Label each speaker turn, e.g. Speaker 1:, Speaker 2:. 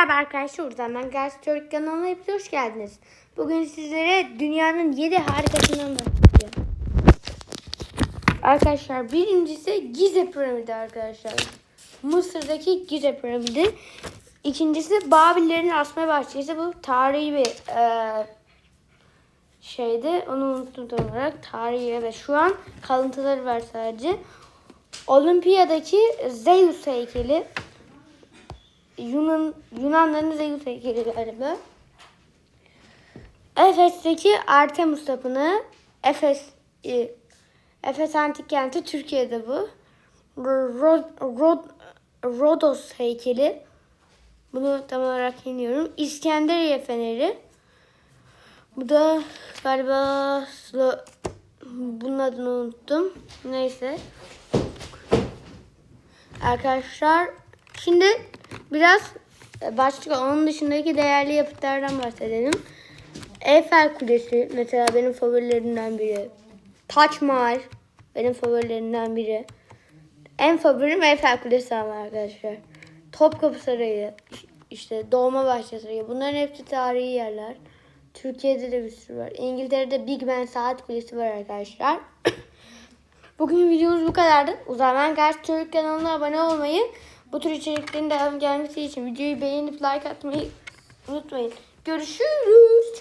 Speaker 1: Merhaba arkadaşlar, buradan ben Gaz Türk kanalına hepiniz hoş geldiniz. Bugün sizlere dünyanın 7 harikasından bahsedeceğim. Arkadaşlar birincisi Gize piramidi arkadaşlar. Mısır'daki Gize piramidi. İkincisi Babillerin asma bahçesi. Bu tarihi bir e, şeydi. Onu unuttum tam olarak. Tarihi evet. Şu an kalıntıları var sadece. Olimpiyadaki Zeus heykeli. Yunan Yunanların Zeus heykeli galiba. Efes'teki Artemis Tapınağı. Efes e, Efes Antik Kenti Türkiye'de bu. Rod, Rod, Rodos heykeli. Bunu tam olarak bilmiyorum. İskenderiye Feneri. Bu da galiba Slo- bunun adını unuttum. Neyse. Arkadaşlar şimdi biraz başka onun dışındaki değerli yapıtlardan bahsedelim. Eiffel Kulesi mesela benim favorilerimden biri. Taç Mahal benim favorilerimden biri. En favorim Eiffel Kulesi ama arkadaşlar. Topkapı Sarayı, işte Dolmabahçe Sarayı bunların hepsi tarihi yerler. Türkiye'de de bir sürü var. İngiltere'de Big Ben Saat Kulesi var arkadaşlar. Bugün videomuz bu kadardı. O zaman Gaz Türk kanalına abone olmayı, bu tür içeriklerin devam gelmesi için videoyu beğenip like atmayı unutmayın. Görüşürüz.